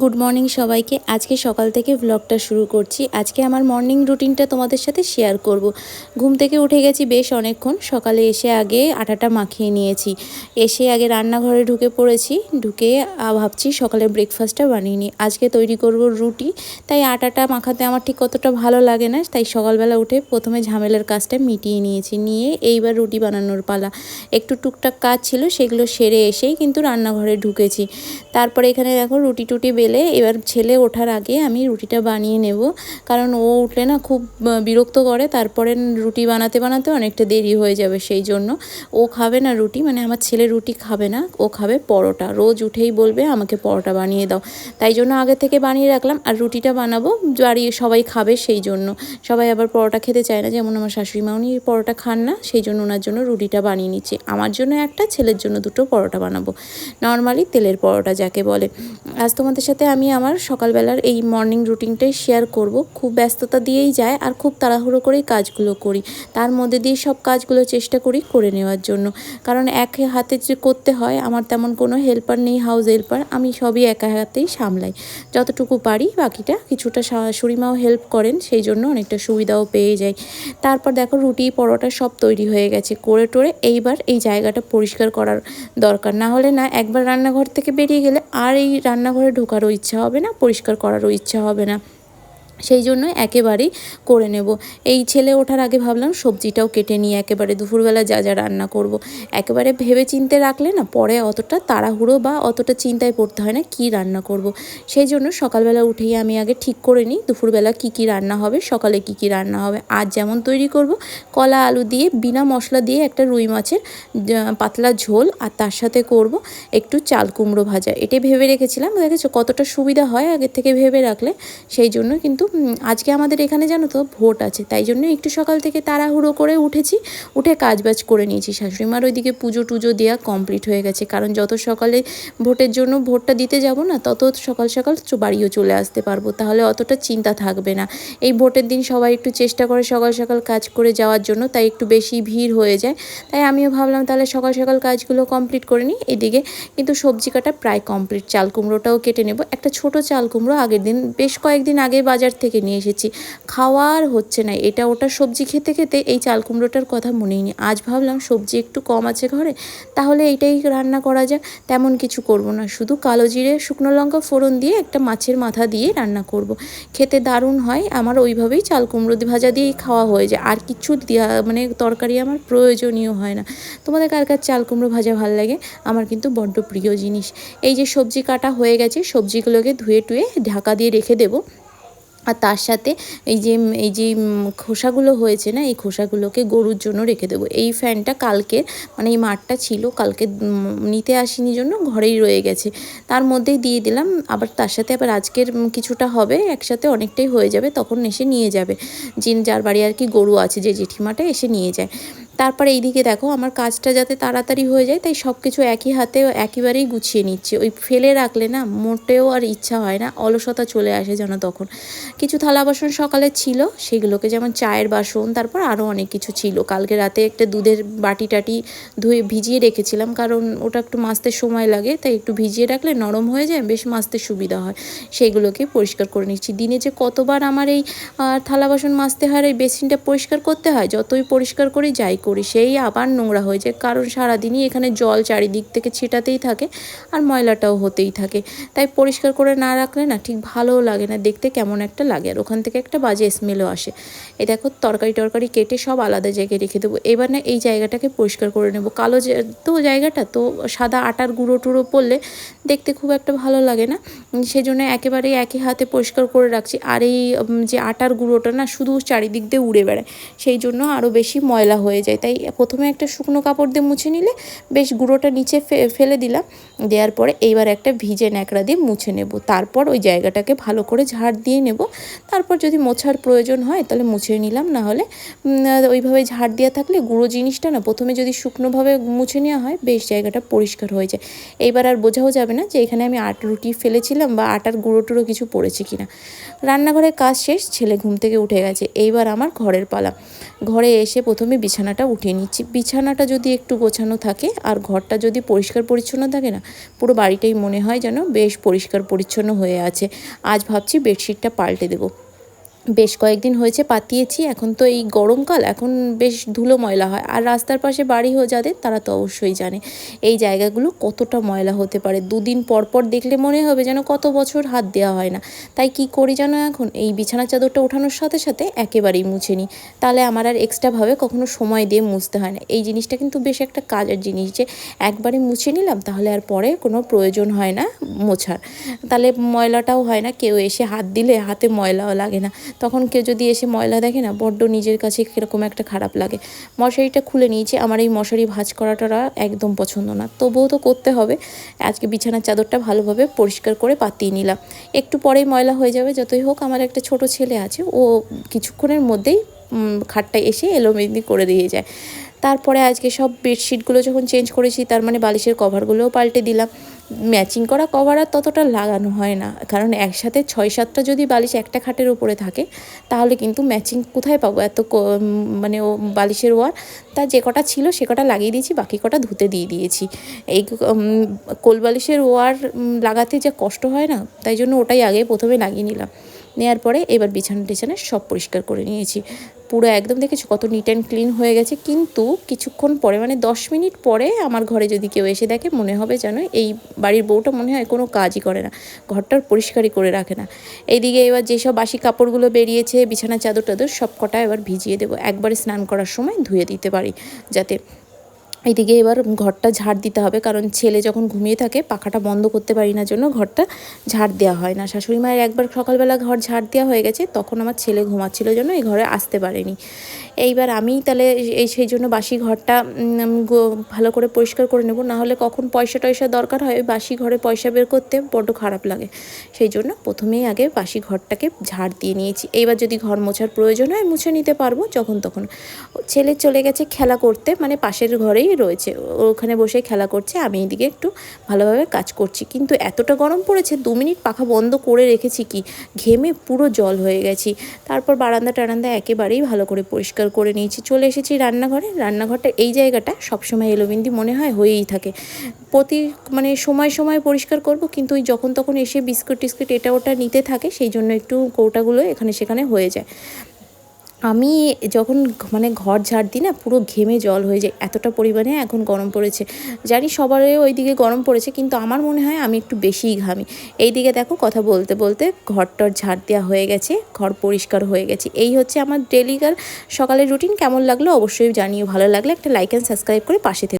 Good morning সবাইকে। আজকে সকাল থেকে ব্লগটা শুরু করছি। আজকে আমার মর্নিং রুটিনটা তোমাদের সাথে শেয়ার করব। ঘুম থেকে উঠে গেছি বেশ অনেকক্ষণ। সকালে এসে আগে আটাটা মাখিয়ে নিয়েছি। এসে আগে রান্নাঘরে ঢুকে পড়েছি। ঢুকে ভাবছি সকালে ব্রেকফাস্টটা বানিয়ে নিই। আজকে তৈরি করব রুটি। তাই আটাটা মাখাতে আমার ঠিক কতটা ভালো লাগে না। তাই সকালবেলা উঠে প্রথমে ঝামেলার কাজটা মিটিয়ে নিয়েছি। নিয়ে এইবার রুটি বানানোর পালা। একটু টুকটাক কাজ ছিল, সেগুলো সেরে এসেই কিন্তু রান্নাঘরে ঢুকেছি। তারপরে এখানে দেখো রুটি টুটি বেলে এবার ছেলে ওঠার আগে আমি রুটিটা বানিয়ে নেব। কারণ ও উঠলে না খুব বিরক্ত করে। তারপরে রুটি বানাতে বানাতে অনেকটা দেরি হয়ে যাবে সেই জন্য। ও খাবে না রুটি মানে আমার ছেলে রুটি খাবে না, ও খাবে পরোটা। রোজ উঠেই বলবে, আমাকে পরোটা বানিয়ে দাও। তাই জন্য আগে থেকে বানিয়ে রাখলাম। আর রুটিটা বানাবো, বাড়ি সবাই খাবে সেই জন্য। সবাই আবার পরোটা খেতে চায় না। যেমন আমার শাশুড়ি মা উনি পরোটা খান না, সেই জন্য ওনার জন্য রুটিটা বানিয়ে নিচ্ছি। আমার জন্য একটা, ছেলের জন্য দুটো পরোটা বানাবো। নর্মালি তেলের পরোটা যাকে বলে। আজ তোমাদের আমি আমার সকালবেলার এই মর্নিং রুটিনটাই শেয়ার করব। খুব ব্যস্ততা দিয়েই যায় আর খুব তাড়াহুড়ো করেই কাজগুলো করি। তার মধ্যে দিয়ে সব কাজগুলো চেষ্টা করি করে নেওয়ার জন্য। কারণ এক হাতে যে করতে হয়, আমার তেমন কোনো হেল্পার নেই হাউস হেল্পার আমি সবই একা হাতেই সামলাই। যতটুকু পারি বাকিটা কিছুটা শাশুড়ি হেল্প করেন, সেই জন্য অনেকটা সুবিধাও পেয়ে যাই। তারপর দেখো রুটি, পরোটা সব তৈরি হয়ে গেছে। করে টোরে এইবার এই জায়গাটা পরিষ্কার করার দরকার। না হলে না একবার রান্নাঘর থেকে বেরিয়ে গেলে আর এই রান্নাঘরে ঢোকারও ইচ্ছা হবে না পরিষ্কার করারও ইচ্ছা হবে না। সেই জন্য একেবারেই করে নেব। এই ছেলে ওঠার আগে ভাবলাম সবজিটাও কেটে নিয়ে একেবারে দুপুরবেলা যা যা রান্না করব। একেবারে ভেবে চিনতে রাখলে না, পরে অতটা তাড়াহুড়ো বা অতটা চিন্তায় পড়তে হয় না কি রান্না করব। সেই জন্য সকালবেলা উঠেই আমি আগে ঠিক করে নিই দুপুরবেলা কি কি রান্না হবে, সকালে কি কি রান্না হবে। আজ যেমন তৈরি করব, কলা, আলু দিয়ে বিনা মশলা দিয়ে একটা রুই মাছের পাতলা ঝোল আর তার সাথে করব একটু চাল কুমড়ো ভাজা। এটাই ভেবে রেখেছিলাম। দেখেছ কতটা সুবিধা হয় আগের থেকে ভেবে রাখলে। সেই জন্য কিন্তু উম, আজকে আমাদের এখানে জানো তো ভোট আছে তাই জন্য একটু সকাল থেকে তাড়াহুড়ো করে উঠেছি উঠে কাজবাজ করে নিয়েছি। শাশুড়ি মার ওইদিকে পুজো টুজো দেওয়া কমপ্লিট হয়ে গেছে কারণ যত সকালে ভোটের জন্য ভোটটা দিতে যাব না তত সকাল সকাল বাড়িও চলে আসতে পারব তাহলে অতটা চিন্তা থাকবে না। এই ভোটের দিন সবাই একটু চেষ্টা করে সকাল সকাল কাজ করে যাওয়ার জন্য তাই একটু বেশি ভিড় হয়ে যায় তাই আমিও ভাবলাম তাহলে সকাল সকাল কাজগুলো কমপ্লিট করে নিই এদিকে কিন্তু সবজি কাটা প্রায় কমপ্লিট চাল কুমড়োটাও কেটে নেব একটা ছোট চাল কুমড়ো আগের দিন বেশ কয়েকদিন আগে বাজার থেকে নিয়ে এসেছি। খাওয়ার হচ্ছে না, এটা ওটা সবজি খেতে খেতে এই চাল কুমড়োটার কথা মনেই নেই। আজ ভাবলাম সবজি একটু কম আছে ঘরে, তাহলে এইটাই রান্না করা যাক, তেমন কিছু করব না। শুধু কালো জিরে, শুকনো লঙ্কা ফোড়ন দিয়ে একটা মাছের মাথা দিয়ে রান্না করব। খেতে দারুণ হয়, আমার ওইভাবেই চাল কুমড়ো ভাজা দিয়েই খাওয়া হয়ে যায়। আর কিছু দেওয়া মানে তরকারি আমার প্রয়োজনীয় হয় না। তোমাদের কার কার চাল কুমড়ো ভাজা ভালো লাগে? আমার কিন্তু বড্ড প্রিয় জিনিস। এই যে সবজি কাটা হয়ে গেছে, সবজিগুলোকে ধুয়ে টুয়ে ঢাকা দিয়ে রেখে দেবো। আর তার সাথে এই যে এই যে খোসাগুলো হয়েছে না, এই খোসাগুলোকে গরুর জন্য রেখে দেবো। এই ফ্যানটা কালকে মানে এই মাঠটা ছিল, কালকে নিতে আসিনি জন্য ঘরেই রয়ে গেছে। তার মধ্যেই দিয়ে দিলাম, আবার তার সাথে আবার আজকের কিছুটা হবে, একসাথে অনেকটাই হয়ে যাবে, তখন এসে নিয়ে যাবে। যিনি যার বাড়ি আর কি গরু আছে, যে জেঠিমাটা এসে নিয়ে যায়। তারপরে এইদিকে দেখো, আমার কাজটা যাতে তাড়াতাড়ি হয়ে যায়, তাই সব কিছু একই হাতে একেবারেই গুছিয়ে নিচ্ছি। ওই ফেলে রাখলে না, মোটেও আর ইচ্ছা হয় না, অলসতা চলে আসে যেন তখন। কিছু থালা বাসন সকালে ছিল, সেগুলোকে যেমন চায়ের বাসন, তারপর আরও অনেক কিছু ছিল। কালকে রাতে একটা দুধের বাটি টাটি ধুয়ে ভিজিয়ে রেখেছিলাম, কারণ ওটা একটু মাজতে সময় লাগে, তাই একটু ভিজিয়ে রাখলে নরম হয়ে যায়, বেশ মাজতে সুবিধা হয়। সেইগুলোকে পরিষ্কার করে নিচ্ছি। দিনে যে কতবার আমার এই থালা বাসন মাজতে হয় আর এই বেসিনটা পরিষ্কার করতে হয়, যতই পরিষ্কার করে যাই করি, সেই আবার নোংরা হয়ে যায়। কারণ সারাদিনই এখানে জল চারিদিক থেকে ছিটাতেই থাকে আর ময়লাটাও হতেই থাকে। তাই পরিষ্কার করে না রাখলে না ঠিক ভালোও লাগে না, দেখতে কেমন একটা লাগে। আর ওখান থেকে একটা বাজে স্মেলও আসে। এ দেখো, তরকারি টরকারি কেটে সব আলাদা জায়গায় রেখে দেবো। এবার না এই জায়গাটাকে পরিষ্কার করে নেব। কালো তো জায়গাটা, তো সাদা আটার গুঁড়ো টুড়ো পড়লে দেখতে খুব একটা ভালো লাগে না। সেজন্য একেবারে একই হাতে পরিষ্কার করে রাখছি। আর এই যে আটার গুঁড়োটা না শুধু চারিদিক দিয়ে উড়ে বেড়ায়, সেই জন্য আরও বেশি ময়লা হয়ে যায়। তাই প্রথমে একটা শুকনো কাপড় দিয়ে মুছে নিলে বেশ গুঁড়োটা নিচে ফেলে দিলাম। দেওয়ার পরে এইবার একটা ভিজে ন্যাকড়া দিয়ে মুছে নেব। তারপর ওই জায়গাটাকে ভালো করে ঝাড় দিয়ে নেব। তারপর যদি মোছার প্রয়োজন হয় তাহলে মুছে নিলাম, না হলে ওইভাবে ঝাড় দেওয়া থাকলে গুঁড়ো জিনিসটা না প্রথমে যদি শুকনোভাবে মুছে নেওয়া হয় বেশ জায়গাটা পরিষ্কার হয়ে যায়। এইবার আর বোঝাও যাবে না যে এখানে আমি আট রুটি ফেলেছিলাম বা আটার গুঁড়ো টুড়ো কিছু পড়েছে কিনা। রান্নাঘরের কাজ শেষ, ছেলে ঘুম থেকে উঠে গেছে। এইবার আমার ঘরের পালা। ঘরে এসে প্রথমে বিছানাটা উঠিয়ে নিচ্ছি। বিছানাটা যদি একটু গোছানো থাকে আর ঘরটা যদি পরিষ্কার পরিচ্ছন্ন থাকে না, পুরো বাড়িটাই মনে হয় যেন বেশ পরিষ্কার পরিচ্ছন্ন হয়ে আছে। আজ ভাবছি বেডশিটটা পাল্টে দেবো। বেশ কয়েকদিন হয়েছে, পাতিয়েছি। এখন তো এই গরমকাল, এখন বেশ ধুলো ময়লা হয়। আর রাস্তার পাশে বাড়ি হয়ে যাদের, তারা তো অবশ্যই জানে এই জায়গাগুলো কতটা ময়লা হতে পারে। দুদিন পর পর দেখলে মনে হবে যেন কত বছর হাত দেওয়া হয় না। তাই কি করি যেন এখন? এই বিছানা চাদরটা ওঠানোর সাথে সাথে একেবারেই মুছে নিই। তাহলে আমার আর এক্সট্রাভাবে কখনো সময় দিয়ে মুছতে হয় না। এই জিনিসটা কিন্তু বেশ একটা কাজের জিনিস যে, একবারে মুছে নিলাম, তাহলে আর পরে কোনো প্রয়োজন হয় না মোছার। তাহলে ময়লাটাও হয় না, কেউ এসে হাত দিলে হাতে ময়লাও লাগে না। তখন কেউ যদি এসে ময়লা দেখে না, বড্ড নিজের কাছে কীরকম একটা খারাপ লাগে। মশারিটা খুলে নিয়েছি, আমার এই মশারি ভাজ করাটা একদম পছন্দ না। তবুও তো করতে হবে। আজকে বিছানার চাদরটা ভালোভাবে পরিষ্কার করে পাতিয়ে নিলাম। একটু পরেই ময়লা হয়ে যাবে, যতই হোক, আমার একটা ছোট ছেলে আছে, ও কিছুক্ষণের মধ্যেই খাটটা এসে এলোমেলো করে দিয়ে যায়। তারপরে আজকে সব বেডশিটগুলো যখন চেঞ্জ করেছি, তার মানে বালিশের কভারগুলোও পাল্টে দিলাম। ম্যাচিং করা কভার আর ততটা লাগানো হয় না, কারণ একসাথে ছয় সাতটা যদি বালিশ একটা খাটের ওপরে থাকে, তাহলে কিন্তু ম্যাচিং কোথায় পাবো? এত মানে ও বালিশের ওয়ার। তা যে কটা ছিল সে কটা লাগিয়ে দিয়েছি, বাকি কটা ধুতে দিয়ে দিয়েছি। এই কোল বালিশের ওয়ার লাগাতে যে কষ্ট হয় না, তাই জন্য ওটাই আগে প্রথমে লাগিয়ে নিলাম। নেওয়ার পরে এবার বিছানা টিছানা সব পরিষ্কার করে নিয়েছি। পুরো একদম দেখেছি কত নিট অ্যান্ড ক্লিন হয়ে গেছে। কিন্তু কিছুক্ষণ পরে মানে দশ মিনিট পরে আমার ঘরে যদি কেউ এসে দেখে, মনে হবে যেন এই বাড়ির বউটা মনে হয় কোনো কাজই করে না। ঘরটার পরিষ্কারই করে রাখে না। এইদিকে এবার যেসব বাসি কাপড়গুলো বেরিয়েছে বিছানা চাদর টাদর সব কটা এবার ভিজিয়ে দেবো। একবারে স্নান করার সময় ধুয়ে দিতে পারি, যাতে এদিকে এবার ঘরটা ঝাড় দিতে হবে, কারণ ছেলে যখন ঘুমিয়ে থাকে পাখাটা বন্ধ করতে পারি না জন্য ঘরটা ঝাড় দেওয়া হয় না। শাশুড়ি মায়ের একবার সকালবেলা ঘর ঝাড় দেওয়া হয়ে গেছে, তখন আমার ছেলে ঘুমাচ্ছিল জন্য এই ঘরে আসতে পারেনি। এইবার আমি তাহলে এই সেই জন্য বাসি ঘরটা ভালো করে পরিষ্কার করে নেব, না হলে কখন পয়সা টয়সা দরকার হয় ওই বাসি ঘরে পয়সা বের করতে বড্ড খারাপ লাগে। সেই জন্য প্রথমেই আগে বাসি ঘরটাকে ঝাড় দিয়ে নিয়েছি। এইবার যদি ঘর মোছার প্রয়োজন হয় মুছে নিতে পারব যখন তখন। ছেলে চলে গেছে খেলা করতে মানে পাশের ঘরেই রয়েছে। ওখানে বসে খেলা করছে। আমি এদিকে একটু ভালোভাবে কাজ করছি। কিন্তু এতটা গরম পড়েছে, দু মিনিট পাখা বন্ধ করে রেখেছি কি? ঘেমে পুরো জল হয়ে গেছি। তারপর বারান্দা টারান্দা একেবারেই ভালো করে পরিষ্কার করে নিয়েছি। চলে এসেছি রান্নাঘরে। রান্নাঘরটা এই জায়গাটা সবসময় এলোবিন্দি মনে হয়, হয়েই থাকে। প্রতি মানে সময় সময় পরিষ্কার করব, কিন্তু ওই যখন তখন এসে বিস্কুট টিস্কুট এটা ওটা নিতে থাকে, সেই জন্য একটু কৌটাগুলো এখানে সেখানে হয়ে যায়। আমি যখন মানে ঘর ঝাড় দিই না, পুরো ঘেমে জল হয়ে যায়, এতটা পরিমাণে এখন গরম পড়েছে। জানি সবারই ওই দিকে গরম পড়েছে, কিন্তু আমার মনে হয় আমি একটু বেশিই ঘামি। এই দিকে দেখো কথা বলতে বলতে ঘরটর ঝাড় দেওয়া হয়ে গেছে, ঘর পরিষ্কার হয়ে গেছে। এই হচ্ছে আমার ডেলিকার সকালের রুটিন কেমন লাগল অবশ্যই জানিও, ভালো লাগলে একটা লাইক অ্যান্ড সাবস্ক্রাইব করে পাশে থেকে